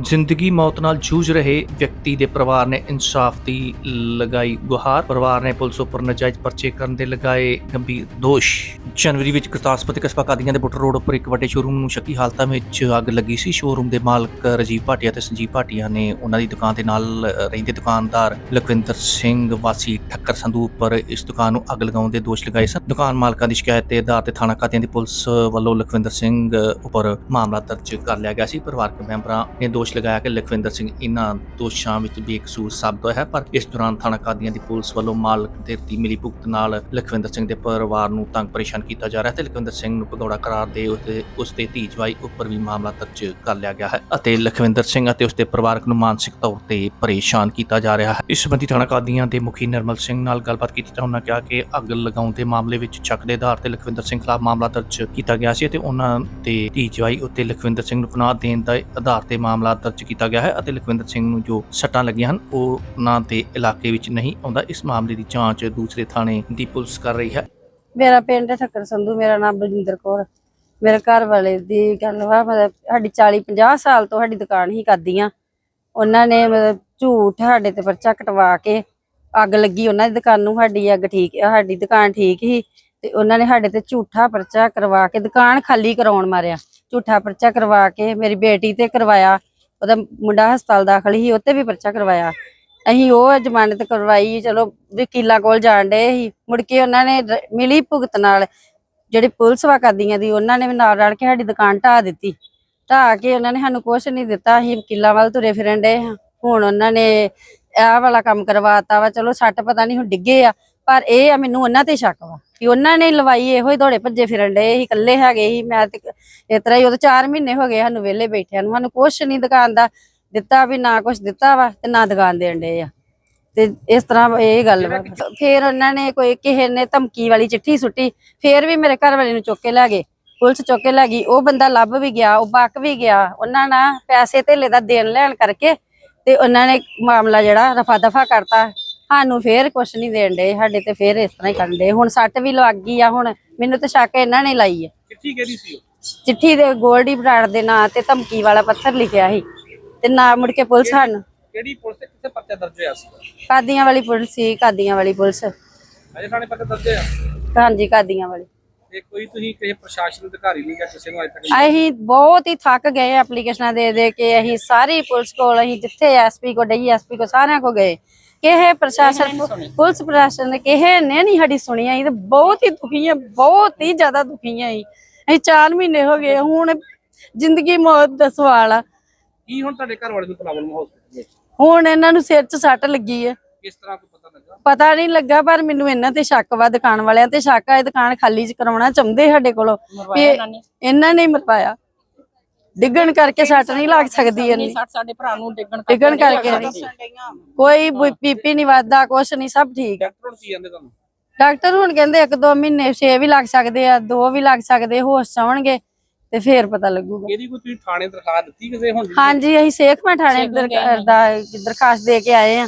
ਜ਼ਿੰਦਗੀ ਮੌਤ ਨਾਲ ਜੂਝ ਰਹੇ ਵਿਅਕਤੀ ਦੇ ਪਰਿਵਾਰ ਨੇ ਇਨਸਾਫ ਦੀ ਲਗਾਈ ਗੁਹਾਰ। ਪਰਿਵਾਰ ਨੇ ਪੁਲਿਸ ਉੱਪਰ ਨਜਾਇਜ਼ ਪਰਚੇ ਕਰਨ ਦੇ ਲਗਾਏ ਗੰਭੀਰ ਦੋਸ਼। ਜਨਵਰੀ ਵਿੱਚ ਗੁਰਦਾਸਪੁਰ ਕਸਬਾ ਕਾਦੀਆਂ ਦੇ ਬੁੱਟਰ ਰੋਡ ਉੱਪਰ ਇੱਕ ਵੱਡੇ ਸ਼ੋਰੂਮ ਨੂੰ ਸ਼ੱਕੀ ਹਾਲਤਾਂ ਵਿੱਚ ਅੱਗ ਲੱਗੀ ਸੀ। ਸ਼ੋਰੂਮ ਦੇ ਮਾਲਕ ਰਜੀਵ ਭਾਟੀਆ ਤੇ ਸੰਜੀਵ ਭਾਟੀਆ ਨੇ ਉਹਨਾਂ ਦੀ ਦੁਕਾਨ ਦੇ ਨਾਲ ਰਹਿੰਦੇ ਦੁਕਾਨਦਾਰ ਲਖਵਿੰਦਰ ਸਿੰਘ, ਵਾਸੀ ਠੱਕਰ ਸੰਧੂ ਉੱਪਰ ਇਸ ਦੁਕਾਨ ਨੂੰ ਅੱਗ ਲਗਾਉਣ ਦੇ ਦੋਸ਼ ਲਗਾਏ ਸਨ। ਦੁਕਾਨ ਮਾਲਕਾਂ ਦੀ ਸ਼ਿਕਾਇਤ ਤੇ ਆਧਾਰ ਤੇ ਥਾਣਾ ਕਾਦੀਆਂ ਦੀ ਪੁਲਿਸ ਵੱਲੋਂ ਲਖਵਿੰਦਰ ਸਿੰਘ ਉੱਪਰ ਮਾਮਲਾ ਦਰਜ ਕਰ ਲਿਆ ਗਿਆ ਸੀ। ਪਰਿਵਾਰਕ ਮੈਂਬਰਾਂ ਨੇ ਦੋਸ਼ ਲਗਾਇਆ ਕਿ ਲਖਵਿੰਦਰ ਸਿੰਘ ਇਹਨਾਂ ਦੋਸ਼ਾਂ ਵਿੱਚ ਬੇਕਸੂਰ ਸਾਬਤ ਹੋਇਆ ਹੈ, ਪਰ ਇਸ ਦੌਰਾਨ ਥਾਣਾ ਕਾਦੀਆਂ ਦੀ ਪੁਲਿਸ ਵੱਲੋਂ ਮਾਲਕ ਦੇ ਦੀ ਮਿਲੀ ਨਾਲ ਲਖਵਿੰਦਰ ਸਿੰਘ ਦੇ ਪਰਿਵਾਰ ਨੂੰ ਤੰਗ ਪਰੇਸ਼ਾਨ ਕੀਤਾ ਜਾ ਰਿਹਾ ਹੈ ਤੇ ਲਖਵਿੰਦਰ ਸਿੰਘ ਨੂੰ ਭਗੌੜਾ ਕਰਾਰ ਦੇ ਉਸਦੇ ਉਸਦੇ ਧੀ ਜਵਾਈ ਉੱਪਰ ਵੀ ਮਾਮਲਾ ਦਰਜ ਕਰ ਲਿਆ ਗਿਆ ਹੈ ਅਤੇ ਲਖਵਿੰਦਰ ਸਿੰਘ ਅਤੇ ਉਸਦੇ ਪਰਿਵਾਰਕ ਨੂੰ ਮਾਨਸਿਕ ਤੌਰ ਤੇ ਪਰੇਸ਼ਾਨ ਕੀਤਾ ਜਾ ਰਿਹਾ ਹੈ। ਇਸ ਸੰਬੰਧੀ ਥਾਣਾ ਕਾਦੀਆਂ ਦੇ ਮੁਖੀ ਨਿਰਮਲ ਸਿੰਘ ਨਾਲ ਗੱਲਬਾਤ ਕੀਤੀ ਤਾਂ ਉਹਨਾਂ ਕਿਹਾ ਕਿ ਅੱਗ ਲਗਾਉਣ ਦੇ ਮਾਮਲੇ ਵਿੱਚ ਚੱਕ ਦੇ ਆਧਾਰ ਤੇ ਲਖਵਿੰਦਰ ਸਿੰਘ ਖਿਲਾਫ ਮਾਮਲਾ ਦਰਜ ਕੀਤਾ ਗਿਆ ਸੀ ਅਤੇ ਉਹਨਾਂ ਦੇ ਧੀ ਜਵਾਈ ਉੱਤੇ ਲਖਵਿੰਦਰ ਸਿੰਘ ਨੂੰ ਪਨਾਹ ਦੇਣ ਦਾ ਆਧਾਰ ਤੇ ਮਾਮਲਾ ਦਰਜ ਕੀਤਾ ਗਿਆ ਹੈ ਅਤੇ ਲਖਵਿੰਦਰ ਸਿੰਘ ਨੂੰ ਜੋ ਸੱਟਾਂ ਲੱਗੀਆਂ ਹਨ, ਉਹ ਉਹਨਾਂ ਦੇ ਇਲਾਕੇ ਵਿੱਚ ਨਹੀਂ ਆਉਂਦਾ। ਇਸ ਮਾਮਲੇ ਦੀ ਜਾਂਚ ਦੂਸਰੇ ਥਾਣੇ ਦੀ ਪੁਲਿਸ ਕਰ ਰਹੀ ਹੈ। ਮੇਰਾ ਪਿੰਡ ਠੱਕਰ ਸੰਧੂ, ਮੇਰਾ ਨਾਮ ਬਲਜਿੰਦਰ ਕੌਰ। ਮੇਰੇ ਘਰ ਵਾਲੇ ਦੀ ਗੱਲ ਵਾ, ਮਤਲਬ ਸਾਡੀ 40 50 ਸਾਲ ਤੋਂ ਸਾਡੀ ਦੁਕਾਨ ਹੀ ਕਰਦੀਆਂ ਉਹਨਾਂ ਨੇ ਮਤਲਬ ਝੂਠ ਸਾਡੇ ਤੇ ਪਰਚਾ ਕਟਵਾ ਕੇ ਅੱਗ ਲੱਗੀ। ਉਹਨਾਂ ਦੀ ਦੁਕਾਨ ਨੂੰ ਸਾਡੀ ਅੱਗ ਠੀਕ, ਸਾਡੀ ਦੁਕਾਨ ਠੀਕ ਹੀ ਤੇ ਉਹਨਾਂ ਨੇ ਸਾਡੇ ਤੇ ਝੂਠਾ ਪਰਚਾ ਕਰਵਾ ਕੇ ਦੁਕਾਨ ਖਾਲੀ ਕਰਾਉਣ ਮਾਰਿਆ। ਝੂਠਾ ਪਰਚਾ ਕਰਵਾ ਕੇ ਮੇਰੀ ਬੇਟੀ ਤੇ ਕਰਵਾਇਆ। ਉਹਦਾ ਮੁੰਡਾ ਹਸਪਤਾਲ ਦਾਖਲ ਸੀ ਉੱਤੇ ਵੀ ਪਰਚਾ ਕਰਵਾਇਆ। ਅਸੀਂ ਉਹ ਜ਼ਮਾਨਤ ਕਰਵਾਈ, ਚਲੋ ਵਕੀਲਾਂ ਕੋਲ ਜਾਣ ਡਏ ਸੀ। ਮੁੜ ਕੇ ਉਹਨਾਂ ਨੇ ਰ- ਮਿਲੀ ਭੁਗਤ ਨਾਲ। ਜਿਹੜੀ ਪੁਲਿਸ ਵਾ ਕਰਦੀਆਂ ਦੀ, ਉਹਨਾਂ ਨੇ ਵੀ ਨਾਲ ਰਲ ਕੇ ਸਾਡੀ ਦੁਕਾਨ ਢਾਹ ਦਿੱਤੀ। ਢਾਹ ਕੇ ਉਹਨਾਂ ਨੇ ਸਾਨੂੰ ਕੁਝ ਨਹੀਂ ਦਿੱਤਾ, ਅਸੀਂ ਵਕੀਲਾਂ ਵੱਲ ਤੁਰੇ ਫਿਰਨ ਡਏ ਹਾਂ। ਹੁਣ ਉਹਨਾਂ ਨੇ ਆਹ ਵਾਲਾ ਕੰਮ ਕਰਵਾਤਾ ਵਾ, ਚਲੋ ਸੱਟ ਪਤਾ ਨਹੀਂ ਹੁਣ ਡਿੱਗੇ ਆ। ਪਰ ਇਹ ਆ ਮੈਨੂੰ ਉਹਨਾਂ ਤੇ ਸ਼ੱਕ ਵਾ ਕਿ ਉਹਨਾਂ ਨੇ ਲਵਾਈ ਇਹੋ ਹੀ ਦੌੜੇ ਭੱਜੇ ਫਿਰਨ ਡਏ ਸੀ ਇਕੱਲੇ ਹੈਗੇ ਸੀ। ਮੈਂ ਤੇ ਇਸ ਤਰ੍ਹਾਂ ਹੀ ਉਦੋਂ 4 ਮਹੀਨੇ ਹੋ ਗਏ ਸਾਨੂੰ ਵਿਹਲੇ ਬੈਠਿਆਂ ਨੂੰ। ਸਾਨੂੰ ਕੁਝ ਨਹੀਂ ਦੁਕਾਨ ਦਾ ਦਿੱਤਾ ਵੀ ਨਾ ਕੁਝ ਦਿੱਤਾ ਵਾ ਤੇ ਨਾ ਦੁਕਾਨ ਦੇਣ ਡਏ ਆ। ਤੇ ਇਸ ਤਰ੍ਹਾਂ ਇਹ ਗੱਲ ਵਾ। ਫਿਰ ਉਹਨਾਂ ਨੇ ਕੋਈ ਕਿਸੇ ਨੇ ਧਮਕੀ ਵਾਲੀ ਚਿੱਠੀ ਸੁੱਟੀ ਫਿਰ ਵੀ ਮੇਰੇ ਘਰ ਵਾਲੇ ਨੂੰ ਚੁੱਕ ਕੇ ਲੈ ਗਏ। ਪੁਲਿਸ ਚੁੱਕ ਕੇ ਲੈ ਗਈ। ਉਹ ਬੰਦਾ ਲੱਭ ਵੀ ਗਿਆ ਉਹ ਬਕ ਵੀ ਗਿਆ। ਉਹਨਾਂ ਨਾਲ ਪੈਸੇ ਧੇਲੇ ਦਾ ਦੇਣ ਲੈਣ ਕਰਕੇ ਤੇ ਉਹਨਾਂ ਨੇ ਮਾਮਲਾ ਜਿਹੜਾ ਰਫਾ ਦਫਾ ਕਰਤਾ। ਸਾਨੂੰ ਫੇਰ ਕੁਛ ਨਹੀਂ ਦੇਣ ਦੇ ਸਾਡੇ ਤੇ ਫੇਰ ਇਸ ਤਰ੍ਹਾਂ ਹੀ ਕਰਨ ਦੇ ਹੁਣ ਸੱਟ ਵੀ ਲੱਗ ਗਈ ਆ ਹੁਣ ਮੈਨੂੰ ਤਾਂ ਸ਼ੱਕ ਇਹਨਾਂ ਨੇ ਲਾਈ ਆ। ਚਿੱਠੀ ਕਿਹੜੀ ਸੀ ਉਹ? ਚਿੱਠੀ ਦੇ ਗੋਲਡੀ ਬਰਾੜ ਦੇ ਨਾਂ ਤੇ ਧਮਕੀ ਵਾਲਾ ਪੱਥਰ ਲਿਖਿਆ ਸੀ ਤੇ ਨਾ ਮੁੜ ਕੇ ਪੁਲਿਸ ਸਾਨੂੰ ਕਿਹੜੀ ਪੁਲਿਸ ਤੇ ਕਿੱਥੇ ਪਰਚਾ ਦਰਜ ਹੋਇਆ ਸੀ? ਕਾਦੀਆਂ ਵਾਲੀ ਪੁਲਿਸ ਸੀ ਕਾਦੀਆਂ ਵਾਲੀ ਪੁਲਿਸ। ਅਜੇ ਥਾਣੇ ਪਰਚਾ ਦਰਜ ਹੋਇਆ? ਹਾਂਜੀ ਕਾਦੀਆਂ ਵਾਲੀ। ਤੇ ਕੋਈ ਤੁਸੀਂ ਕਿਸੇ ਪ੍ਰਸ਼ਾਸਨ ਅਧਿਕਾਰੀ ਨੂੰ ਜਾਂ ਕਿਸੇ ਨੂੰ ਅਜੇ ਤੱਕ ਅਸੀਂ ਬਹੁਤ ਹੀ ਥੱਕ ਗਏ ਐਪਲੀਕੇਸ਼ਨਾਂ ਦੇ ਦੇ ਕੇ ਅਸੀਂ ਸਾਰੀ ਪੁਲਿਸ ਕੋਲ ਅਸੀਂ ਜਿੱਥੇ ਐਸਪੀ ਕੋ ਡੀਐਸਪੀ ਕੋ ਸਾਰਿਆਂ ਕੋ ਗਏ। ਕਿਹੇ ਪ੍ਰਸ਼ਾਸਨ ਪੁਲਿਸ ਪ੍ਰਸ਼ਾਸਨ ਨੇ ਕਿਹੇ ਨੇ ਨਹੀਂ ਸਾਡੀ ਸੁਣੀ ਤੇ ਬਹੁਤ ਹੀ ਦੁਖੀ ਆ ਬਹੁਤ ਹੀ ਜ਼ਿਆਦਾ ਦੁਖੀ ਆ ਅਸੀਂ। ਅਸੀਂ 4 ਮਹੀਨੇ ਹੋ ਗਏ ਹੁਣ ਜ਼ਿੰਦਗੀ ਮੌਤ ਦਾ ਸਵਾਲ ਆ। ਕੀ ਹੁਣ ਤੁਹਾਡੇ ਘਰ ਵਾਲੇ ਨੂੰ ਪ੍ਰੋਬਲਮ ਹਸਪੀਟਲ ਵਿੱਚ ਹੁਣ ਇਹਨਾਂ ਨੂੰ ਸਿਰ 'ਚ ਸੱਟ ਲੱਗੀ ਆ। ਕਿਸ ਤਰ੍ਹਾਂ ਕੋਈ ਪਤਾ ਲੱਗਾ? ਪਤਾ ਨਹੀਂ ਲੱਗਾ ਪਰ ਮੈਨੂੰ ਇਹਨਾਂ ਤੇ ਸ਼ੱਕ ਵਾ ਦੁਕਾਨ ਵਾਲਿਆਂ ਤੇ। ਸ਼ੱਕ ਆ ਇਹ ਦੁਕਾਨ ਖਾਲੀ ਚ ਕਰਾਉਣਾ ਚਾਹੁੰਦੇ ਸਾਡੇ ਕੋਲੋਂ। ਇਹਨਾਂ ਨੇ ਹੀ ਮਰਵਾਇਆ। ਡਿੱਗਣ ਕਰਕੇ ਸੱਟ ਨਹੀਂ ਲੱਗ ਸਕਦੀ ਇੰਨੀ। ਸਾਡੇ ਭਰਾ ਨੂੰ ਡਿੱਗਣ ਡਿੱਗਣ ਕਰਕੇ ਨਹੀਂ। ਕੋਈ ਬੀਪੀ ਨਹੀਂ ਵੱਧਦਾ ਕੁਛ ਨਹੀਂ ਸਭ ਠੀਕ। ਆ ਡਾਕਟਰ ਹੁਣ ਕੀ ਜਾਂਦੇ ਤੁਹਾਨੂੰ? ਡਾਕਟਰ ਹੁਣ ਕਹਿੰਦੇ ਇੱਕ ਦੋ ਮਹੀਨੇ 6 ਵੀ ਲੱਗ ਸਕਦੇ ਆ ਦੋ ਵੀ ਲੱਗ ਸਕਦੇ ਹੋਸ਼ ਆਉਣਗੇ ਤੇ ਫੇਰ ਪਤਾ ਲੱਗੂਗਾ। ਇਹਦੀ ਕੋਈ ਤੁਸੀਂ ਥਾਣੇ ਦਰਖਾਸਤ ਦਿੱਤੀ ਕਿਸੇ ਹੁਣ ਹਾਂਜੀ ਅਸੀਂ ਸੇਖਮਾ ਥਾਣੇ ਦਰ- ਦਾ ਦਰਖਾਸਤ ਦੇ ਕੇ ਆਏ ਆ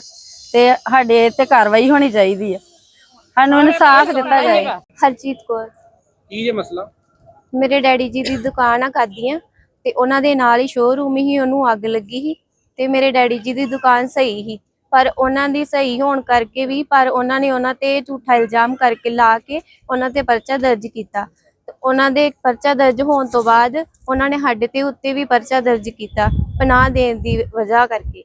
ਤੇ ਸਾਡੇ ਤੇ ਕਾਰਵਾਈ ਹੋਣੀ ਚਾਹੀਦੀ ਆ। ਸਾਨੂੰ ਇਨਸਾਫ ਦਿੱਤਾ ਜਾਏ। ਹਰਜੀਤ ਕੌਰ। ਕੀ ਇਹ ਮਸਲਾ? ਮੇਰੇ ਡੈਡੀ ਜੀ ਦੀ ਦੁਕਾਨ ਆ ਕਾਦੀਆਂ ਤੇ ਉਹਨਾਂ ਦੇ ਨਾਲ ਹੀ ਸ਼ੋਰੂਮ ਹੀ ਉਹਨੂੰ ਅੱਗ ਲੱਗੀ ਸੀ ਤੇ ਮੇਰੇ ਡੈਡੀ ਜੀ ਦੀ ਦੁਕਾਨ ਸਹੀ ਸੀ। ਪਰ ਉਹਨਾਂ ਦੀ ਸਹੀ ਹੋਣ ਕਰਕੇ ਵੀ ਪਰ ਉਹਨਾਂ ਨੇ ਉਹਨਾਂ ਤੇ ਝੂਠਾ ਇਲਜ਼ਾਮ ਕਰਕੇ ਲਾ ਕੇ ਉਹਨਾਂ ਤੇ ਪਰਚਾ ਦਰਜ ਕੀਤਾ। ਉਹਨਾਂ ਦੇ ਪਰਚਾ ਦਰਜ ਹੋਣ ਤੋਂ ਬਾਅਦ ਉਹਨਾਂ ਨੇ ਸਾਡੇ ਤੇ ਉੱਤੇ ਵੀ ਪਰਚਾ ਦਰਜ ਕੀਤਾ ਪਨਾਹ ਦੇਣ ਦੀ ਵਜ੍ਹਾ ਕਰਕੇ।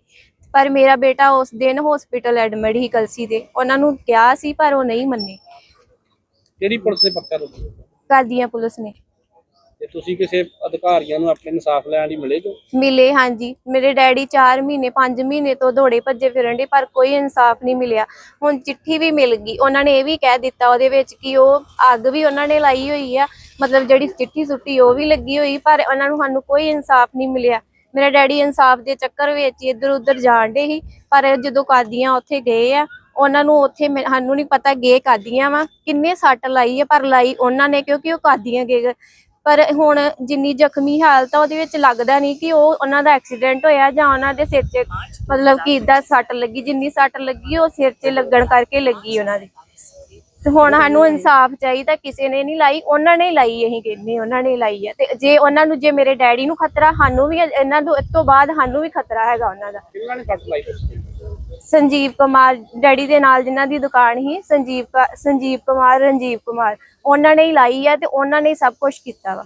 ਪਰ ਮੇਰਾ ਬੇਟਾ ਉਸ ਦਿਨ ਹਸਪੀਟਲ ਐਡਮਿਟ ਹੀ ਕਲਸੀ ਦੇ ਉਹਨਾਂ ਨੂੰ ਕਿਹਾ ਸੀ ਪਰ ਉਹ ਨਹੀਂ ਮੰਨੇ। ਕਿਹੜੀ ਪੁਲਿਸ ਨੇ ਪਰਚਾ ਦਿੱਤਾ ਕਾਦੀਆਂ ਪੁਲਿਸ ਨੇ। ਤੇ ਤੁਸੀਂ ਕਿਸੇ ਅਧਿਕਾਰੀਆਂ ਨੂੰ ਆਪਣੇ ਇਨਸਾਫ ਲੈਣ ਲਈ ਮਿਲੇ ਜੋ? ਮਿਲੇ, ਹਾਂਜੀ। ਮੇਰੇ ਡੈਡੀ 4 ਮਹੀਨੇ 5 ਮਹੀਨੇ ਤੋਂ ਦੌੜੇ ਭੱਜੇ ਫਿਰਨ ਦੇ ਪਰ ਕੋਈ ਇਨਸਾਫ ਨਹੀਂ ਮਿਲਿਆ। ਹੁਣ ਚਿੱਠੀ ਵੀ ਮਿਲ ਗਈ। ਉਹਨਾਂ ਨੇ ਇਹ ਵੀ ਕਹਿ ਦਿੱਤਾ ਉਹਦੇ ਵਿੱਚ ਕਿ ਉਹ ਅੱਗ ਵੀ ਉਹਨਾਂ ਨੇ ਲਾਈ ਹੋਈ ਆ। ਮਤਲਬ ਜਿਹੜੀ ਚਿੱਠੀ ਸੁੱਟੀ, ਉਹ ਵੀ ਲੱਗੀ ਹੋਈ, ਪਰ ਉਹਨਾਂ ਨੂੰ ਸਾਨੂੰ ਕੋਈ ਇਨਸਾਫ ਨਹੀਂ ਮਿਲਿਆ। ਮੇਰਾ ਡੈਡੀ ਇਨਸਾਫ ਦੇ ਚੱਕਰ ਵਿੱਚ ਇੱਧਰ ਉੱਧਰ ਜਾਣ ਦੇ ਸੀ, ਪਰ ਜਦੋਂ ਕਾਦੀਆਂ ਉੱਥੇ ਗਏ ਆ, ਉਹਨਾਂ ਨੂੰ ਉੱਥੇ ਮੈ- ਸਾਨੂੰ ਨਹੀਂ ਪਤਾ ਗੇ ਕਾਦੀਆਂ ਵਾ, ਕਿੰਨੇ ਸੱਟ ਲਾਈ ਹੈ ਪਰ ਲਾਈ ਉਹਨਾਂ ਨੇ, ਕਿਉਂਕਿ ਉਹ ਕਾਦੀਆਂ ਗਏ। ਪਰ ਹੁਣ ਜਿੰਨੀ ਜ਼ਖਮੀ ਹਾਲਤ ਆ, ਉਹਦੇ ਵਿੱਚ ਲੱਗਦਾ ਨਹੀਂ ਕਿ ਉਹ ਉਹਨਾਂ ਦਾ ਐਕਸੀਡੈਂਟ ਹੋਇਆ ਜਾਂ ਉਹਨਾਂ ਦੇ ਸਿਰ 'ਚ ਮਤਲਬ ਕਿ ਇਦਾਂ ਸੱਟ ਲੱਗੀ, ਜਿੰਨੀ ਸੱਟ ਲੱਗੀ, ਉਹ ਸਿਰ 'ਚ ਲੱਗਣ ਕਰਕੇ ਲੱਗੀ ਉਹਨਾਂ ਦੇ। ਤੇ ਹੁਣ ਸਾਨੂੰ ਇਨਸਾਫ ਚਾਹੀਦਾ, ਕਿਸੇ ਨੇ ਨਹੀਂ ਲਾਈ, ਉਹਨਾਂ ਨੇ ਲਾਈ, ਅਸੀਂ ਕਹਿੰਦੇ ਉਹਨਾਂ ਨੇ ਲਾਈ ਹੈ ਤੇ ਜੇ ਉਹਨਾਂ ਨੂੰ, ਜੇ ਮੇਰੇ ਡੈਡੀ ਨੂੰ ਖਤਰਾ, ਸਾਨੂੰ ਵੀ, ਇਹਨਾਂ ਤੋਂ ਇਸ ਤੋਂ ਬਾਅਦ ਸਾਨੂੰ ਵੀ ਖਤਰਾ ਹੈਗਾ ਉਹਨਾਂ ਦਾ। ਕਿੰਨਾਂ ਨੇ ਕੱਟ ਲਾਈ? ਤੁਸੀਂ ਸੰਜੀਵ ਕੁਮਾਰ ਡੈਡੀ ਦੇ ਨਾਲ ਜਿਨ੍ਹਾਂ ਦੀ ਦੁਕਾਨ ਸੀ, ਸੰਜੀਵ ਸੰਜੀਵ ਕੁਮਾਰ ਰਣਜੀਵ ਕੁਮਾਰ, ਉਹਨਾਂ ਨੇ ਹੀ ਲਾਈ ਹੈ ਤੇ ਉਹਨਾਂ ਨੇ ਸਭ ਕੁਝ ਕੀਤਾ ਵਾ।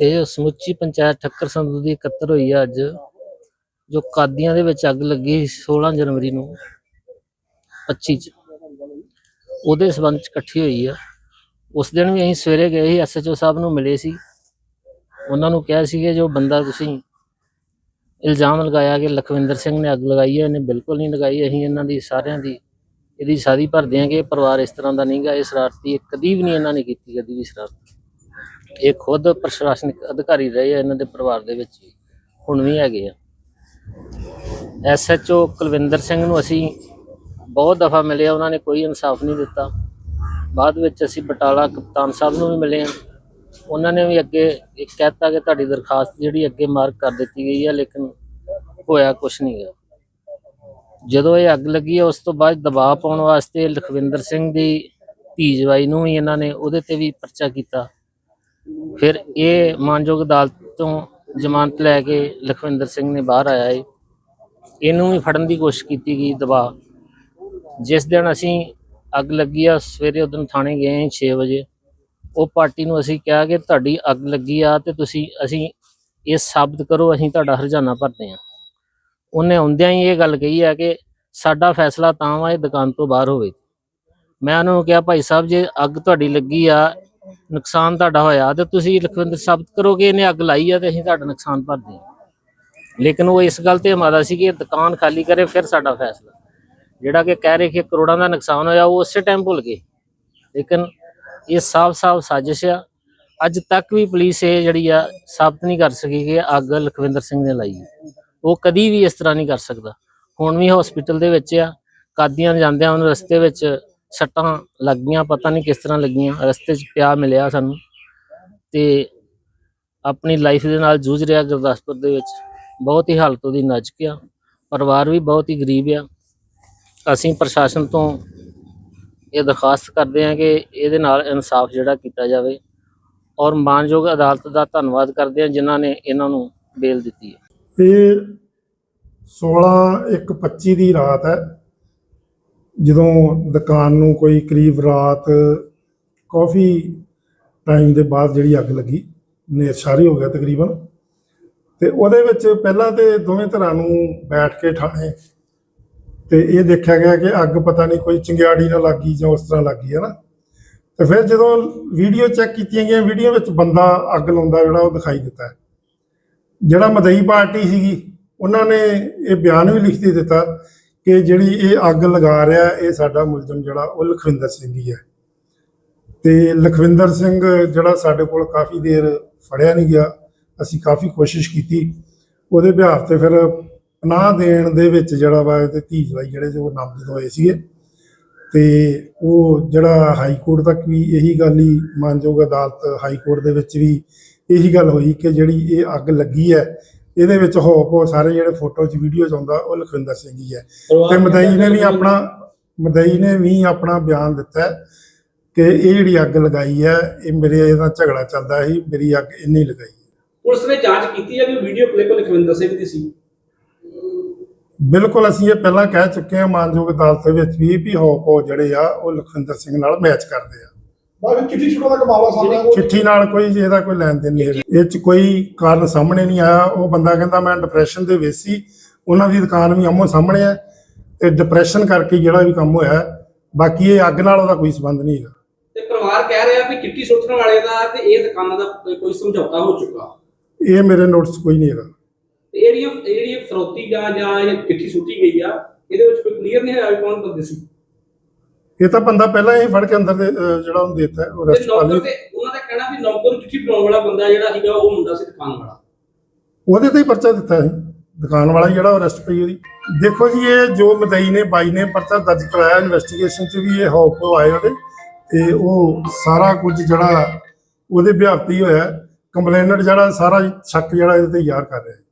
ਇਹ ਸਮੁੱਚੀ ਪੰਚਾਇਤ ਠੱਕਰ ਸੰਧੂ ਦੀ ਇਕੱਤਰ ਹੋਈ ਆ ਅੱਜ, ਜੋ ਕਾਦੀਆਂ ਦੇ ਵਿੱਚ ਅੱਗ ਲੱਗੀ ਸੀ 16 ਜਨਵਰੀ ਨੂੰ 25 ਚ। ਉਹਦੇ ਸਬੰਧ ਚ ਇਕੱਠੀ ਹੋਈ ਆ। ਉਸ ਦਿਨ ਵੀ ਅਸੀਂ ਸਵੇਰੇ ਗਏ ਸੀ ਐਸਐਚਓ ਸਾਹਿਬ ਨੂੰ ਮਿਲੇ ਸੀ। ਉਹਨਾਂ ਨੂੰ ਕਿਹਾ ਸੀ ਕਿ ਜੋ ਬੰਦਾ ਤੁਸੀਂ ਇਲਜ਼ਾਮ ਲਗਾਇਆ ਕਿ ਲਖਵਿੰਦਰ ਸਿੰਘ ਨੇ ਅੱਗ ਲਗਾਈ ਹੈ ਇਹਨੇ ਬਿਲਕੁਲ ਨਹੀਂ ਲਗਾਈ। ਅਸੀਂ ਇਹਨਾਂ ਦੀ ਸਾਰਿਆਂ ਦੀ ਇਹਦੀ ਸਾਰੀ ਭਰਦੇ ਹਾਂ ਕਿ ਇਹ ਪਰਿਵਾਰ ਇਸ ਤਰ੍ਹਾਂ ਦਾ ਨਹੀਂਗਾ ਇਹ ਸ਼ਰਾਰਤੀ, ਇਹ ਕਦੀ ਵੀ ਨਹੀਂ ਇਹਨਾਂ ਨੇ ਕੀਤੀ ਕਦੀ ਵੀ ਸ਼ਰਾਰਤ। ਇਹ ਖੁਦ ਪ੍ਰਸ਼ਾਸਨਿਕ ਅਧਿਕਾਰੀ ਰਹੇ ਆ, ਇਹਨਾਂ ਦੇ ਪਰਿਵਾਰ ਦੇ ਵਿੱਚ ਵੀ ਹੁਣ ਵੀ ਹੈਗੇ ਆ। ਐਸਐਚਓ ਕੁਲਵਿੰਦਰ ਸਿੰਘ ਨੂੰ ਅਸੀਂ ਬਹੁਤ ਦਫਾ ਮਿਲੇ ਉਹਨਾਂ ਨੇ ਕੋਈ ਇਨਸਾਫ ਨਹੀਂ ਦਿੱਤਾ। ਬਾਅਦ ਵਿੱਚ ਅਸੀਂ ਬਟਾਲਾ ਕਪਤਾਨ ਸਾਹਿਬ ਨੂੰ ਵੀ ਮਿਲੇ ਆ ਉਹਨਾਂ ਨੇ ਵੀ ਅੱਗੇ ਇੱਕ ਕਹਿਤਾ ਕਿ ਤੁਹਾਡੀ ਦਰਖਾਸਤ ਜਿਹੜੀ ਅੱਗੇ ਮਾਰਕ ਕਰ ਦਿੱਤੀ ਗਈ ਹੈ, ਲੇਕਿਨ ਹੋਇਆ ਕੁਝ ਨਹੀਂ ਹੈ। ਜਦੋਂ ਇਹ ਅੱਗ ਲੱਗੀ ਹੈ, ਉਸ ਤੋਂ ਬਾਅਦ ਦਬਾਅ ਪਾਉਣ ਵਾਸਤੇ ਲਖਵਿੰਦਰ ਸਿੰਘ ਦੀ ਧੀ ਜਵਾਈ ਨੂੰ ਵੀ ਇਹਨਾਂ ਨੇ ਉਹਦੇ ਤੇ ਵੀ ਪਰਚਾ ਕੀਤਾ। ਫਿਰ ਇਹ ਮਾਨਯੋਗ ਅਦਾਲਤ ਤੋਂ ਜ਼ਮਾਨਤ ਲੈ ਕੇ ਲਖਵਿੰਦਰ ਸਿੰਘ ਨੇ ਬਾਹਰ ਆਇਆ ਏ ਇਹਨੂੰ ਵੀ ਫੜਨ ਦੀ ਕੋਸ਼ਿਸ਼ ਕੀਤੀ ਗਈ ਦਬਾਅ। ਜਿਸ ਦਿਨ ਅਸੀਂ ਅੱਗ ਲੱਗੀ ਆ, ਸਵੇਰੇ ਉਦੋਂ ਥਾਣੇ ਗਏ 6 ਵਜੇ। ਉਹ ਪਾਰਟੀ ਨੂੰ ਅਸੀਂ ਕਿਹਾ ਕਿ ਤੁਹਾਡੀ ਅੱਗ ਲੱਗੀ ਆ ਤੇ ਤੁਸੀਂ, ਅਸੀਂ ਇਹ ਸਾਬਤ ਕਰੋ, ਅਸੀਂ ਤੁਹਾਡਾ ਹਰਜਾਨਾ ਭਰਦੇ ਆ ਉਹਨੇ ਆਉਂਦਿਆਂ ਹੀ ਇਹ ਗੱਲ ਕਹੀ ਆ ਕਿ ਸਾਡਾ ਫੈਸਲਾ ਤਾਂ ਵਾ, ਇਹ ਦੁਕਾਨ ਤੋਂ ਬਾਹਰ ਹੋਵੇ। ਮੈਂ ਉਹਨਾਂ ਨੂੰ ਕਿਹਾ, ਭਾਈ ਸਾਹਿਬ, ਜੇ ਅੱਗ ਤੁਹਾਡੀ ਲੱਗੀ ਆ, ਨੁਕਸਾਨ ਤੁਹਾਡਾ ਹੋਇਆ, ਤੇ ਤੁਸੀਂ ਲਖਵਿੰਦਰ ਸਾਬਤ ਕਰੋ ਕਿ ਇਹਨੇ ਅੱਗ ਲਾਈ ਆ ਤੇ ਅਸੀਂ ਤੁਹਾਡਾ ਨੁਕਸਾਨ ਭਰਦੇ ਹਾਂ। ਲੇਕਿਨ ਉਹ ਇਸ ਗੱਲ ਤੇ ਮਾਦਾ ਸੀ ਕਿ ਦੁਕਾਨ ਖਾਲੀ ਕਰੇ, ਫਿਰ ਸਾਡਾ ਫੈਸਲਾ। ਜਿਹੜਾ ਕਿ ਕਹਿ ਰਹੇ ਕਿ ਕਰੋੜਾਂ ਦਾ ਨੁਕਸਾਨ ਹੋਇਆ, ਉਹ ਉਸੇ ਟਾਈਮ ਭੁੱਲ ਗਏ। ਲੇਕਿਨ ਇਹ ਸਾਫ਼-ਸਾਫ਼ ਸਾਜ਼ਿਸ਼ ਆ। ਅੱਜ ਤੱਕ ਵੀ ਪੁਲਿਸ ਇਹ ਜਿਹੜੀ ਆ, ਸਾਬਤ ਨਹੀਂ ਕਰ ਸਕੀ ਕਿ ਅੱਗ ਲਖਵਿੰਦਰ ਸਿੰਘ ਨੇ ਲਾਈ ਹੈ। ਉਹ ਕਦੀ ਵੀ ਇਸ ਤਰ੍ਹਾਂ ਨਹੀਂ ਕਰ ਸਕਦਾ। ਹੁਣ ਵੀ ਹਸਪੀਟਲ ਦੇ ਵਿੱਚ ਆ, ਕਾਦੀਆਂ ਜਾਂਦਿਆਂ ਉਹਨੂੰ ਰਸਤੇ ਵਿੱਚ ਸੱਟਾਂ ਲੱਗੀਆਂ, ਪਤਾ ਨਹੀਂ ਕਿਸ ਤਰ੍ਹਾਂ ਲੱਗੀਆਂ। ਰਸਤੇ 'ਚ ਪਿਆ ਮਿਲਿਆ ਸਾਨੂੰ। ਤੇ ਆਪਣੀ ਲਾਈਫ ਦੇ ਨਾਲ ਜੂਝ ਰਿਹਾ ਗੁਰਦਾਸਪੁਰ ਦੇ ਵਿੱਚ। ਬਹੁਤ ਹੀ ਹਾਲਤ ਉਹਦੀ ਨਾਜ਼ੁਕ ਆ। ਪਰਿਵਾਰ ਵੀ ਬਹੁਤ ਹੀ ਗਰੀਬ ਆ। ਅਸੀਂ ਪ੍ਰਸ਼ਾਸਨ ਤੋਂ ਇਹ ਦਰਖਾਸਤ ਕਰਦੇ ਹਾਂ ਕਿ ਇਹਦੇ ਨਾਲ ਇਨਸਾਫ ਜਿਹੜਾ ਕੀਤਾ ਜਾਵੇ ਔਰ ਮਾਨਯੋਗ ਅਦਾਲਤ ਦਾ ਧੰਨਵਾਦ ਕਰਦੇ ਹਾਂ ਜਿਨ੍ਹਾਂ ਨੇ ਇਹਨਾਂ ਨੂੰ ਬੇਲ ਦਿੱਤੀ ਹੈ। ਇਹ 16 ਇੱਕ 25 ਦੀ ਰਾਤ ਹੈ। ਜਦੋਂ ਦੁਕਾਨ ਨੂੰ ਕੋਈ ਕਰੀਬ ਰਾਤ ਕਾਫੀ ਟਾਈਮ ਦੇ ਬਾਅਦ ਜਿਹੜੀ ਅੱਗ ਲੱਗੀ ਨੇਰ ਹੋ ਗਿਆ ਤਕਰੀਬਨ। ਤੇ ਉਹਦੇ ਵਿੱਚ ਪਹਿਲਾਂ ਤੇ ਦੋਵੇਂ ਧਿਰਾਂ ਨੂੰ ਬੈਠ ਕੇ ਠਾਣੇ ਤੇ ਇਹ ਦੇਖਿਆ ਗਿਆ ਕਿ ਅੱਗ ਪਤਾ ਨਹੀਂ ਕੋਈ ਚੰਗਿਆੜੀ ਨਾਲ ਲੱਗੀ ਜਾਂ ਉਸ ਤਰ੍ਹਾਂ ਲੱਗੀ, ਹੈ ਨਾ? ਤੇ ਫਿਰ ਜਦੋਂ ਵੀਡੀਓ ਚੈੱਕ ਕੀਤੀਆਂ ਗਈਆਂ ਵੀਡੀਓ ਵਿੱਚ ਬੰਦਾ ਅੱਗ ਲਾਉਂਦਾ ਜਿਹੜਾ ਉਹ ਦਿਖਾਈ ਦਿੱਤਾ ਜਿਹੜਾ ਮਦਈ ਪਾਰਟੀ ਸੀਗੀ, ਉਹਨਾਂ ਨੇ ਇਹ ਬਿਆਨ ਵੀ ਲਿਖ ਦਿੱਤਾ ਕਿ ਜਿਹੜੀ ਇਹ ਅੱਗ ਲਗਾ ਰਿਹਾ, ਇਹ ਸਾਡਾ ਮੁਲਜ਼ਮ ਜਿਹੜਾ, ਉਹ ਲਖਵਿੰਦਰ ਸਿੰਘ ਹੀ ਹੈ। ਤੇ ਲਖਵਿੰਦਰ ਸਿੰਘ ਜਿਹੜਾ ਸਾਡੇ ਕੋਲ ਕਾਫੀ ਦੇਰ ਫੜਿਆ ਨਹੀਂ ਗਿਆ। ਅਸੀਂ ਕਾਫੀ ਕੋਸ਼ਿਸ਼ ਕੀਤੀ। ਉਹਦੇ ਬਿਹਾਰ ਤੇ ਫਿਰ ਪਨਾਹ ਦੇਣ ਦੇ ਵਿੱਚ ਜਿਹੜਾ ਵਾ ਤੇ ਧੀ ਜਵਾਈ ਜਿਹੜੇ ਸੀ ਉਹ ਨਾਮਜ਼ਦ ਹੋਏ ਸੀਗੇ। ਤੇ ਉਹ ਜਿਹੜਾ ਹਾਈ ਕੋਰਟ ਤੱਕ ਵੀ ਇਹੀ ਗੱਲ ਹੀ ਮਾਨਯੋਗ ਅਦਾਲਤ ਹਾਈ ਕੋਰਟ ਦੇ ਵਿੱਚ ਵੀ ਇਹੀ ਗੱਲ ਹੋਈ ਕਿ ਜਿਹੜੀ ਇਹ ਅੱਗ ਲੱਗੀ ਹੈ ਇਹਦੇ ਵਿੱਚ ਹੋ ਕੋ ਸਾਰੇ ਜਿਹੜੇ ਫੋਟੋ 'ਚ ਵੀਡੀਓ 'ਚ ਆਉਂਦਾ ਉਹ ਲਖਵਿੰਦਰ ਸਿੰਘ ਹੀ ਹੈ। ਤੇ ਮਦਈ ਨੇ ਵੀ ਆਪਣਾ ਮਦਈ ਨੇ ਵੀ ਆਪਣਾ ਬਿਆਨ ਦਿੱਤਾ ਹੈ ਕਿ ਇਹ ਜਿਹੜੀ ਅੱਗ ਲਗਾਈ ਹੈ ਇਹ ਮੇਰੇ ਇਹਦਾ ਝਗੜਾ ਚੱਲਦਾ ਸੀ ਮੇਰੀ ਅੱਗ ਇੰਨੀ ਲਗਾਈ ਹੈ। ਪੁਲਿਸ ਨੇ ਜਾਂਚ ਕੀਤੀ ਹੈ ਵੀ ਵੀਡੀਓ ਕਲਿੱਪ ਲਖਵਿੰਦਰ ਸਿੰਘ ਦੀ ਸੀ। ਬਿਲਕੁਲ ਅਸੀਂ ਇਹ ਪਹਿਲਾਂ ਕਹਿ ਚੁੱਕੇ ਹਾਂ ਮਾਨਯੋਗ ਅਦਾਲਤ ਦੇ ਵਿੱਚ ਵੀ ਵੀ ਹੋ ਜਿਹੜੇ ਆ ਉਹ ਲਖਵਿੰਦਰ ਸਿੰਘ ਨਾਲ ਮੈਚ ਕਰਦੇ ਆ। ਬਾਕੀ ਚਿੱਠੀ ਛੁੱਟਣ ਦਾ ਕਮਾਲਾ ਸਾਹਮਣੇ ਉਹ ਚਿੱਠੀ ਨਾਲ ਕੋਈ ਇਹਦਾ ਕੋਈ ਲੈਣ ਦੇਣ ਨਹੀਂ ਇਹ ਚ ਕੋਈ ਕਾਰਨ ਸਾਹਮਣੇ ਨਹੀਂ ਆਇਆ। ਉਹ ਬੰਦਾ ਕਹਿੰਦਾ ਮੈਂ ਡਿਪਰੈਸ਼ਨ ਦੇ ਵਿੱਚ ਸੀ। ਉਹਨਾਂ ਦੀ ਦੁਕਾਨ ਵੀ ਆਮੋ ਸਾਹਮਣੇ ਹੈ ਤੇ ਡਿਪਰੈਸ਼ਨ ਕਰਕੇ ਜਿਹੜਾ ਵੀ ਕੰਮ ਹੋਇਆ ਬਾਕੀ ਇਹ ਅੱਗ ਨਾਲ ਉਹਦਾ ਕੋਈ ਸੰਬੰਧ ਨਹੀਂ ਹੈਗਾ। ਤੇ ਪਰਿਵਾਰ ਕਹਿ ਰਿਹਾ ਵੀ ਚਿੱਟੀ ਸੁੱਟਣ ਵਾਲੇ ਦਾ ਤੇ ਇਹ ਦੁਕਾਨਾਂ ਦਾ ਕੋਈ ਸਮਝੌਤਾ ਹੋ ਚੁੱਕਾ। ਇਹ ਮੇਰੇ ਨੋਟਿਸ ਕੋਈ ਨਹੀਂ ਹੈਗਾ। ਤੇ ਇਹ ਜਿਹੜੀਆਂ ਇਹ ਜਿਹੜੀ ਫਰੋਤੀ ਜਾਂ ਜਾਂ ਇਹ ਚਿੱਠੀ ਸੁੱਟੀ ਗਈ ਆ ਇਹਦੇ ਵਿੱਚ ਕੋਈ ਕਲੀਅਰ ਨਹੀਂ ਵੀ ਕੌਣ ਬੰਦੇ ਸੀ। ਇਹ ਤਾਂ ਬੰਦਾ ਪਹਿਲਾਂ ਹੀ ਫੜ ਕੇ ਅੰਦਰ ਦੇ ਅਹ, ਜਿਹੜਾ ਉਹਨੂੰ ਦੇਤਾ ਹੈ, ਉਹ ਤੇ ਰੈਸਟ ਪਾ ਨੌਕਰ ਲਈ ਤੇ ਉਹਨਾਂ ਦਾ ਕਹਿਣਾ ਵੀ ਨੌਕਰ ਨੂੰ ਚਿੱਠੀ ਬਣਾਉਣ ਵਾਲਾ ਬੰਦਾ ਜਿਹੜਾ ਸੀਗਾ ਉਹ ਮੁੰਡਾ ਸੀ ਦੁਕਾਨ ਵਾਲਾ। ਉਹਦੇ ਤੇ ਹੀ ਪਰਚਾ ਦਿੱਤਾ ਸੀ। ਦੁਕਾਨ ਵਾਲਾ ਜਿਹੜਾ ਉਹ ਅਰੈਸਟ ਪਈ ਉਹਦੀ। ਦੇਖੋ ਜੀ ਇਹ ਜੋ ਮਦਈ ਨੇ ਬਾਈ ਨੇ ਪਰਚਾ ਦਰਜ ਕਰਾਇਆ ਇਨਵੈਸਟੀਗੇਸ਼ਨ 'ਚ ਵੀ ਇਹ ਹੌਪ ਆਏ ਉਹਦੇ। ਤੇ ਉਹ ਸਾਰਾ ਕੁਝ ਜਿਹੜਾ ਉਹਦੇ ਬਿਹਾਫ ਤੇ ਹੀ ਹੋਇਆ ਕੰਪਲੇਨਰ ਜਿਹੜਾ ਸਾਰਾ ਸ਼ੱਕ ਜਿਹੜਾ ਇਹਦੇ ਤੇ ਯਾਰ ਕਰ ਰਿਹਾ। ਹੈ